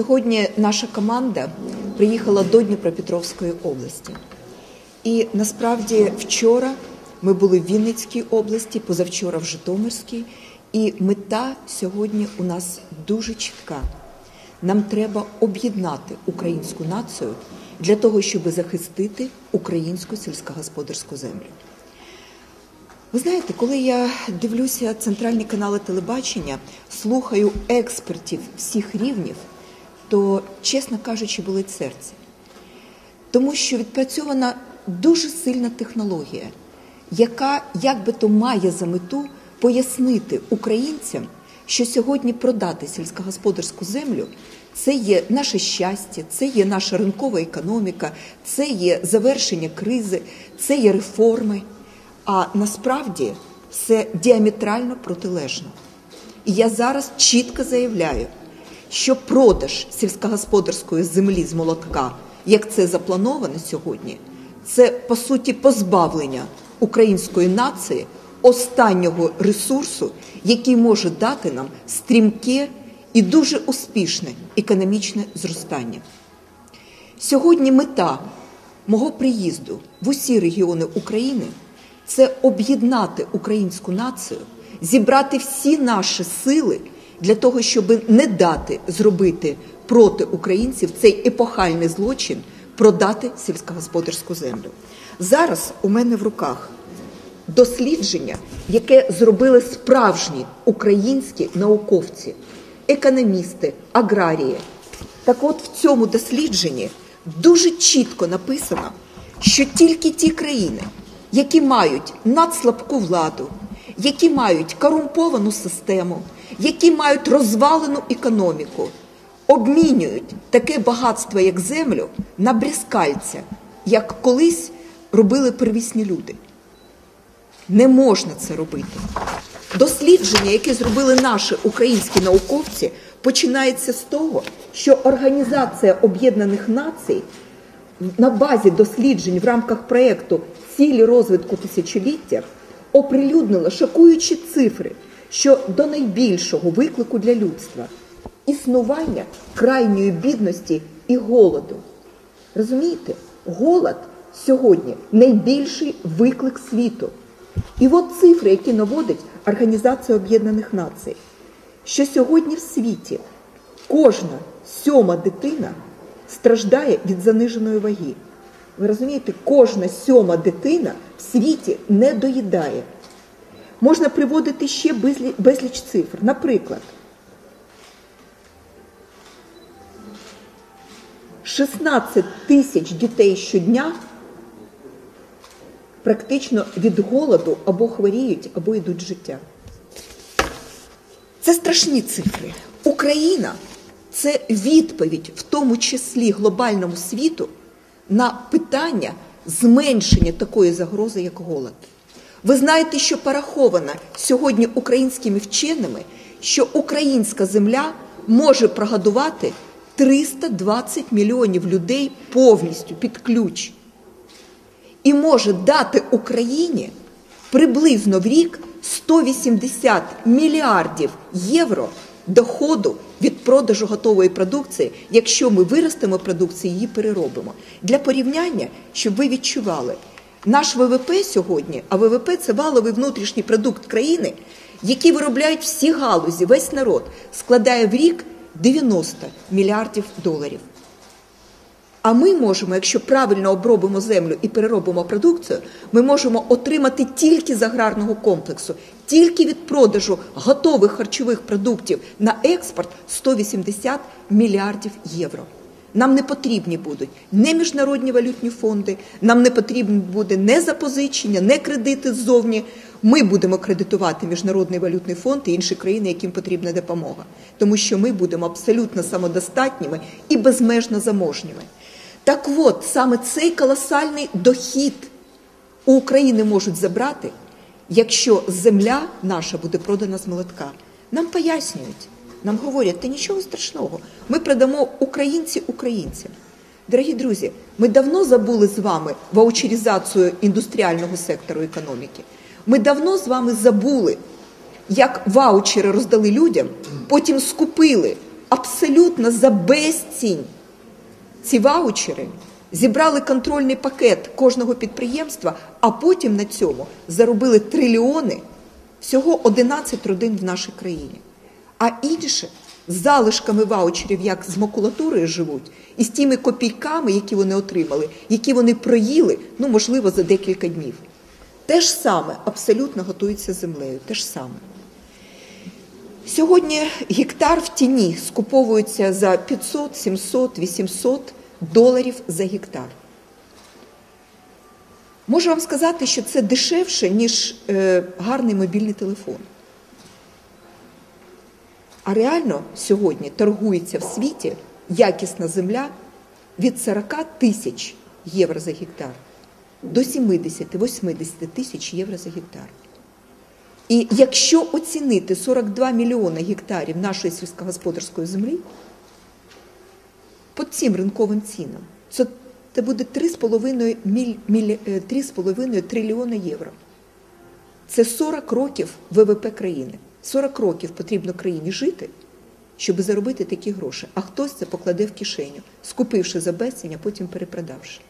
Сьогодні наша команда приїхала до Дніпропетровської області. І насправді вчора ми були в Вінницькій області, позавчора в Житомирській. І мета сьогодні у нас дуже чітка. Нам треба об'єднати українську націю для того, щоб захистити українську сільськогосподарську землю. Ви знаєте, коли я дивлюся центральні канали телебачення, слухаю експертів всіх рівнів, то, чесно кажучи, болить серце. Тому що відпрацьована дуже сильна технологія, яка як би то має за мету пояснити українцям, що сьогодні продати сільськогосподарську землю це є наше щастя, це є наша ринкова економіка, це є завершення кризи, це є реформи. А насправді все діаметрально протилежно. І я зараз чітко заявляю, що продаж сільськогосподарської землі з молотка, як це заплановано сьогодні, це по суті позбавлення української нації останнього ресурсу, який може дати нам стрімке і дуже успішне економічне зростання. Сьогодні мета мого приїзду в усі регіони України це об'єднати українську націю, зібрати всі наші сили для того, щоб не дати зробити проти українців цей епохальний злочин, продати сільськогосподарську землю. Зараз у мене в руках дослідження, яке зробили справжні українські науковці, економісти, аграрії. Так от в цьому дослідженні дуже чітко написано, що тільки ті країни, які мають надслабку владу, які мають корумповану систему, які мають розвалену економіку, обмінюють таке багатство, як землю, на брязкальця, як колись робили первісні люди. Не можна це робити. Дослідження, яке зробили наші українські науковці, починається з того, що Організація Об'єднаних Націй на базі досліджень в рамках проєкту Цілі розвитку тисячоліття оприлюднила шокуючі цифри щодо найбільшого виклику для людства існування крайньої бідності і голоду. Розумієте, голод сьогодні найбільший виклик світу. І от цифри, які наводить Організація Об'єднаних Націй, що сьогодні в світі кожна сьома дитина страждає від заниженої ваги. Ви розумієте, кожна сьома дитина в світі не доїдає. Можна приводити ще безліч цифр. Наприклад, 16 тисяч дітей щодня практично від голоду або хворіють, або йдуть з життя. Це страшні цифри. Україна це відповідь, в тому числі глобальному світу, на питання зменшення такої загрози, як голод. Ви знаєте, що пораховано сьогодні українськими вченими, що українська земля може прогодувати 320 мільйонів людей повністю під ключ і може дати Україні приблизно в рік 180 мільярдів євро доходу від продажу готової продукції, якщо ми виростемо продукцію, її переробимо. Для порівняння, щоб ви відчували, наш ВВП сьогодні, а ВВП це валовий внутрішній продукт країни, який виробляють всі галузі, весь народ, складає в рік 90 мільярдів доларів. А ми можемо, якщо правильно обробимо землю і переробимо продукцію, ми можемо отримати тільки з аграрного комплексу, тільки від продажу готових харчових продуктів на експорт 180 мільярдів євро. Нам не потрібні будуть не міжнародні валютні фонди, нам не потрібні буде не запозичення, не кредити ззовні. Ми будемо кредитувати міжнародний валютний фонд і інші країни, яким потрібна допомога, тому що ми будемо абсолютно самодостатніми і безмежно заможніми. Так от, саме цей колосальний дохід у України можуть забрати, якщо земля наша буде продана з молотка. Нам пояснюють, нам говорять, та нічого страшного, ми продамо українці українцям. Дорогі друзі, ми давно забули з вами ваучерізацію індустріального сектору економіки. Ми давно з вами забули, як ваучери роздали людям, потім скупили абсолютно за безцінь ці ваучери, зібрали контрольний пакет кожного підприємства, а потім на цьому заробили трильйони всього 11 родин в нашій країні. А інше з залишками ваучерів, як з макулатурою живуть, і з тими копійками, які вони отримали, які вони проїли, ну можливо, за декілька днів. Те ж саме абсолютно готується землею. Те ж саме. Сьогодні гектар в тіні скуповується за 500, 700, 800 доларів за гектар. Можу вам сказати, що це дешевше, ніж е, гарний мобільний телефон. А реально сьогодні торгується в світі якісна земля від 40 тисяч євро за гектар до 70-80 тисяч євро за гектар. І якщо оцінити 42 мільйони гектарів нашої сільськогосподарської землі по цим ринковим цінам, це, це буде 3,5 міль, міль, 3,5 трильйони євро. Це 40 років ВВП країни. 40 років потрібно країні жити, щоб заробити такі гроші. А хтось це покладе в кишеню, скупивши за безцінь, а потім перепродавши.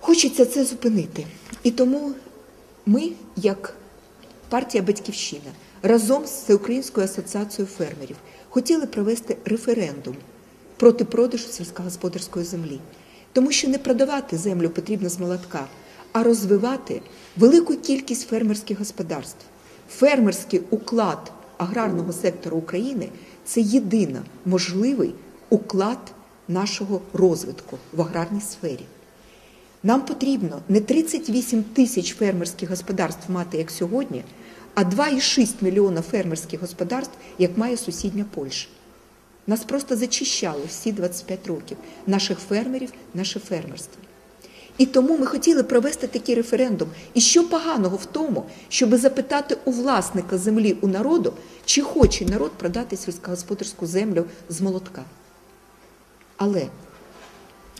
Хочеться це зупинити. І тому ми, як партія Батьківщина, разом з Всеукраїнською асоціацією фермерів хотіли провести референдум проти продажу сільськогосподарської землі. Тому що не продавати землю потрібно з молотка, а розвивати велику кількість фермерських господарств. Фермерський уклад аграрного сектору України це єдиний можливий уклад нашого розвитку в аграрній сфері. Нам потрібно не 38 тисяч фермерських господарств мати, як сьогодні, а 2,6 мільйона фермерських господарств, як має сусідня Польща. Нас просто зачищали всі 25 років наших фермерів, наше фермерство. І тому ми хотіли провести такий референдум. І що поганого в тому, щоб запитати у власника землі у народу, чи хоче народ продати сільськогосподарську землю з молотка. Але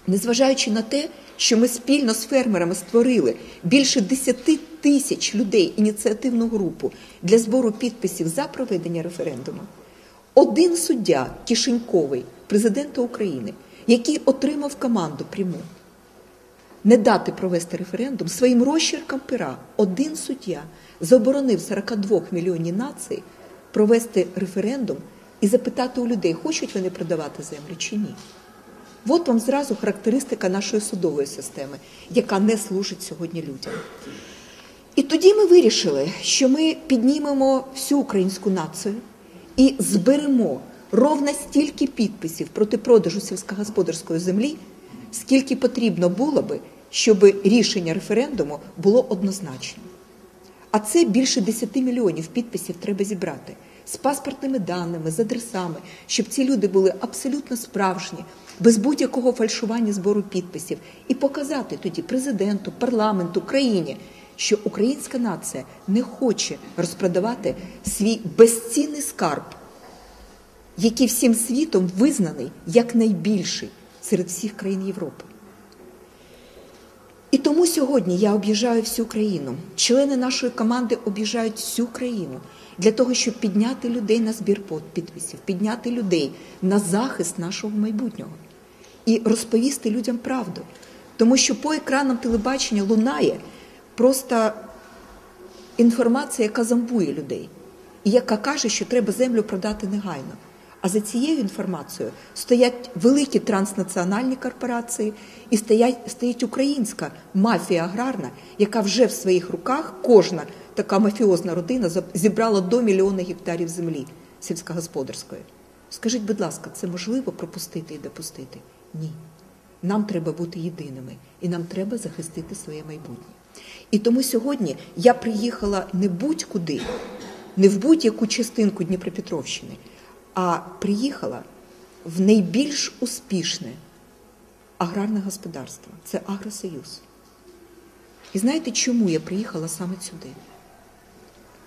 незважаючи на те, що ми спільно з фермерами створили більше 10 тисяч людей ініціативну групу для збору підписів за проведення референдуму, один суддя Кишеньковий, президента України, який отримав команду пряму не дати провести референдум своїм розчерком пера, один суддя заборонив 42 мільйонній нації провести референдум і запитати у людей, хочуть вони продавати землю чи ні. От вам зразу характеристика нашої судової системи, яка не служить сьогодні людям. І тоді ми вирішили, що ми піднімемо всю українську націю і зберемо ровно стільки підписів проти продажу сільськогосподарської землі, скільки потрібно було би, щоб рішення референдуму було однозначним. А це більше 10 мільйонів підписів треба зібрати з паспортними даними, з адресами, щоб ці люди були абсолютно справжні, без будь-якого фальшування збору підписів, і показати тоді президенту, парламенту, країні, що українська нація не хоче розпродавати свій безцінний скарб, який всім світом визнаний як найбільший серед всіх країн Європи. І тому сьогодні я об'їжджаю всю країну. Члени нашої команди об'їжджають всю країну для того, щоб підняти людей на збір підписів, підняти людей на захист нашого майбутнього і розповісти людям правду. Тому що по екранам телебачення лунає просто інформація, яка замбує людей, і яка каже, що треба землю продати негайно. А за цією інформацією стоять великі транснаціональні корпорації і стоять, стоїть українська мафія аграрна, яка вже в своїх руках кожна така мафіозна родина зібрала до мільйона гектарів землі сільськогосподарської. Скажіть, будь ласка, це можливо пропустити і допустити? Ні. Нам треба бути єдиними і нам треба захистити своє майбутнє. І тому сьогодні я приїхала не будь-куди, не в будь-яку частинку Дніпропетровщини а приїхала в найбільш успішне аграрне господарство це Агросоюз. І знаєте, чому я приїхала саме сюди?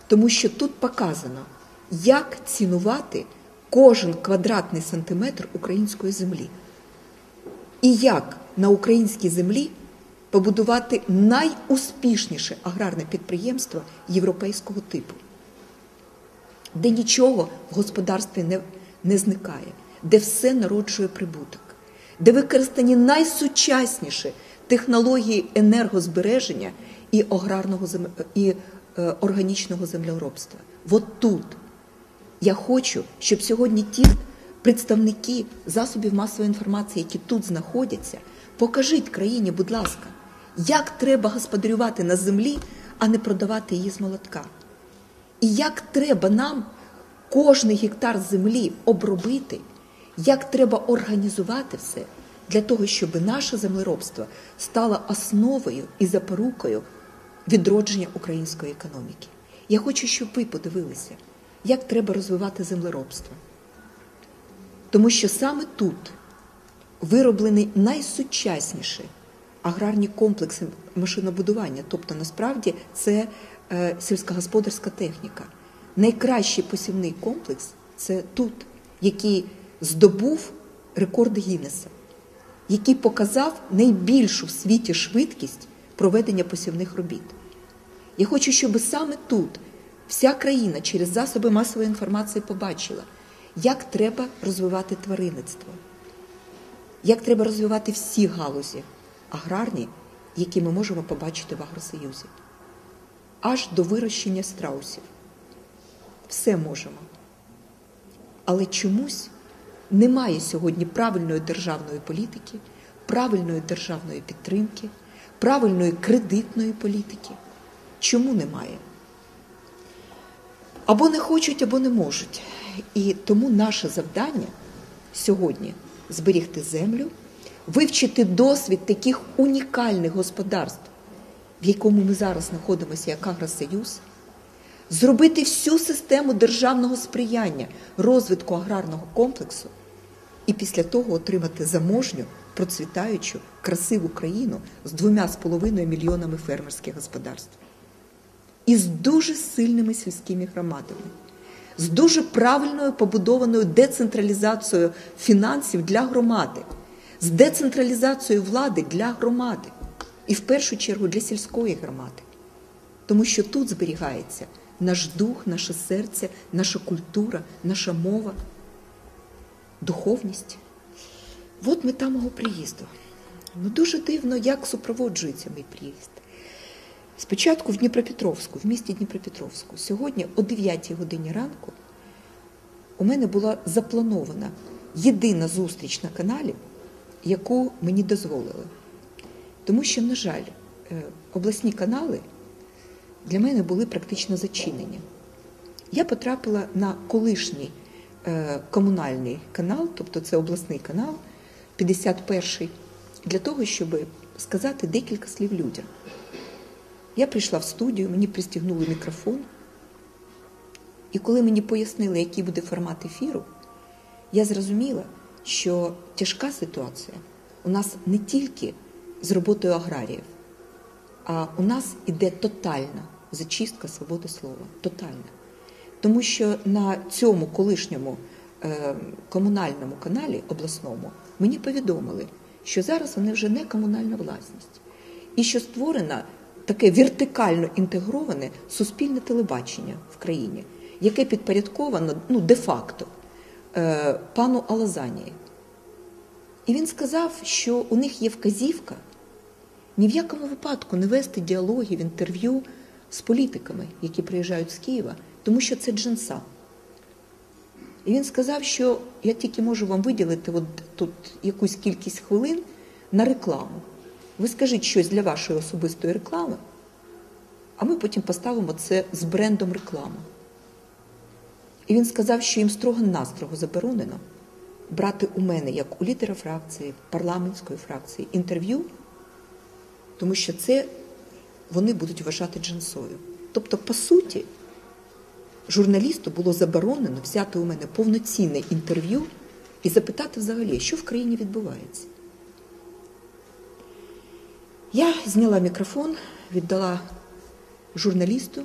Тому що тут показано, як цінувати кожен квадратний сантиметр української землі. І як на українській землі побудувати найуспішніше аграрне підприємство європейського типу де нічого в господарстві не не зникає, де все народжує прибуток, де використані найсучасніші технології енергозбереження і аграрного і е, органічного землеробства. От тут я хочу, щоб сьогодні ті представники засобів масової інформації, які тут знаходяться, покажіть країні, будь ласка, як треба господарювати на землі, а не продавати її з молотка. І як треба нам кожний гектар землі обробити, як треба організувати все для того, щоб наше землеробство стало основою і запорукою відродження української економіки. Я хочу, щоб ви подивилися, як треба розвивати землеробство. Тому що саме тут вироблені найсучасніші аграрні комплекси машинобудування, тобто насправді це сільськогосподарська техніка. Найкращий посівний комплекс це тут, який здобув рекорд Гіннеса, який показав найбільшу в світі швидкість проведення посівних робіт. Я хочу, щоб саме тут вся країна через засоби масової інформації побачила, як треба розвивати тваринництво, як треба розвивати всі галузі аграрні, які ми можемо побачити в Агросоюзі, аж до вирощення страусів. Все можемо. Але чомусь немає сьогодні правильної державної політики, правильної державної підтримки, правильної кредитної політики. Чому немає? Або не хочуть, або не можуть. І тому наше завдання сьогодні зберігти землю, вивчити досвід таких унікальних господарств, в якому ми зараз знаходимося як Агросоюз, зробити всю систему державного сприяння розвитку аграрного комплексу і після того отримати заможню, процвітаючу, красиву країну з двома з половиною мільйонами фермерських господарств. І з дуже сильними сільськими громадами, з дуже правильною побудованою децентралізацією фінансів для громади, з децентралізацією влади для громади і в першу чергу для сільської громади. Тому що тут зберігається наш дух, наше серце, наша культура, наша мова, духовність. От мета мого приїзду. Ну дуже дивно, як супроводжується мій приїзд. Спочатку в Дніпропетровську, в місті Дніпропетровську, сьогодні о 9 годині ранку у мене була запланована єдина зустріч на каналі, яку мені дозволили. Тому що, на жаль, е, обласні канали для мене були практично зачинені. Я потрапила на колишній е, комунальний канал, тобто це обласний канал, 51-й, для того, щоб сказати декілька слів людям. Я прийшла в студію, мені пристігнули мікрофон. І коли мені пояснили, який буде формат ефіру, я зрозуміла, що тяжка ситуація у нас не тільки з роботою аграріїв, а у нас іде тотальна зачистка свободи слова. Тотальна. Тому що на цьому колишньому е, комунальному каналі обласному мені повідомили, що зараз вони вже не комунальна власність, і що створена таке вертикально інтегроване суспільне телебачення в країні, яке підпорядковано ну, де-факто е, пану Алазанії. І він сказав, що у них є вказівка ні в якому випадку не вести діалогів, інтерв'ю з політиками, які приїжджають з Києва, тому що це джинса. І він сказав, що я тільки можу вам виділити от тут якусь кількість хвилин на рекламу. Ви скажіть щось для вашої особистої реклами, а ми потім поставимо це з брендом реклами. І він сказав, що їм строго-настрого заборонено брати у мене, як у лідера фракції, парламентської фракції, інтерв'ю, тому що це вони будуть вважати джинсою. Тобто, по суті, журналісту було заборонено взяти у мене повноцінне інтерв'ю і запитати взагалі, що в країні відбувається. Я зняла мікрофон, віддала журналісту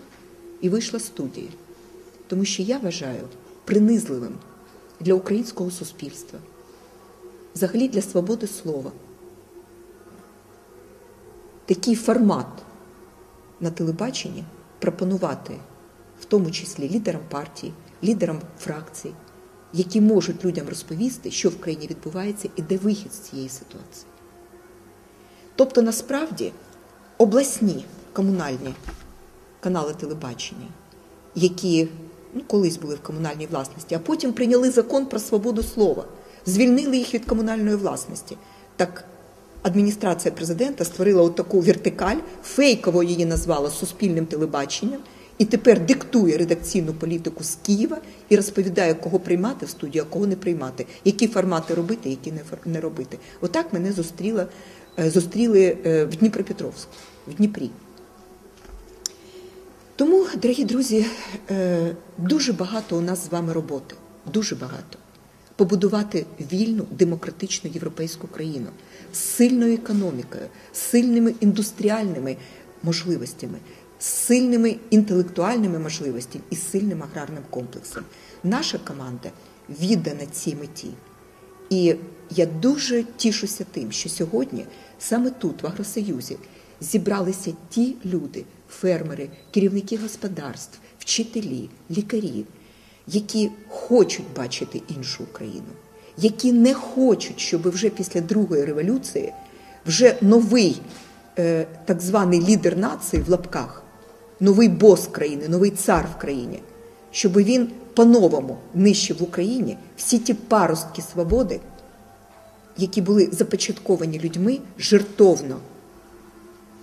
і вийшла з студії, тому що я вважаю принизливим для українського суспільства, взагалі для свободи слова. Такий формат на телебаченні пропонувати, в тому числі лідерам партії, лідерам фракцій, які можуть людям розповісти, що в країні відбувається і де вихід з цієї ситуації. Тобто, насправді, обласні комунальні канали телебачення, які ну, колись були в комунальній власності, а потім прийняли закон про свободу слова, звільнили їх від комунальної власності. Так адміністрація президента створила от таку вертикаль, фейково її назвала суспільним телебаченням, і тепер диктує редакційну політику з Києва і розповідає, кого приймати в студію, а кого не приймати, які формати робити, які не робити. Отак мене зустріла, е, зустріли е, в Дніпропетровську, в Дніпрі. Тому, дорогі друзі, е, дуже багато у нас з вами роботи. Дуже багато. Побудувати вільну демократичну європейську країну сильною економікою, сильними індустріальними можливостями, сильними інтелектуальними можливостями і сильним аграрним комплексом. Наша команда віддана цій меті. І я дуже тішуся тим, що сьогодні саме тут, в Агросоюзі, зібралися ті люди, фермери, керівники господарств, вчителі, лікарі, які хочуть бачити іншу Україну, які не хочуть, щоб вже після другої революції вже новий е, так званий лідер нації в лапках, новий бос країни, новий цар в країні, щоб він по-новому нищив в Україні всі ті паростки свободи, які були започатковані людьми жертовно,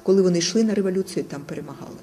коли вони йшли на революцію і там перемагали.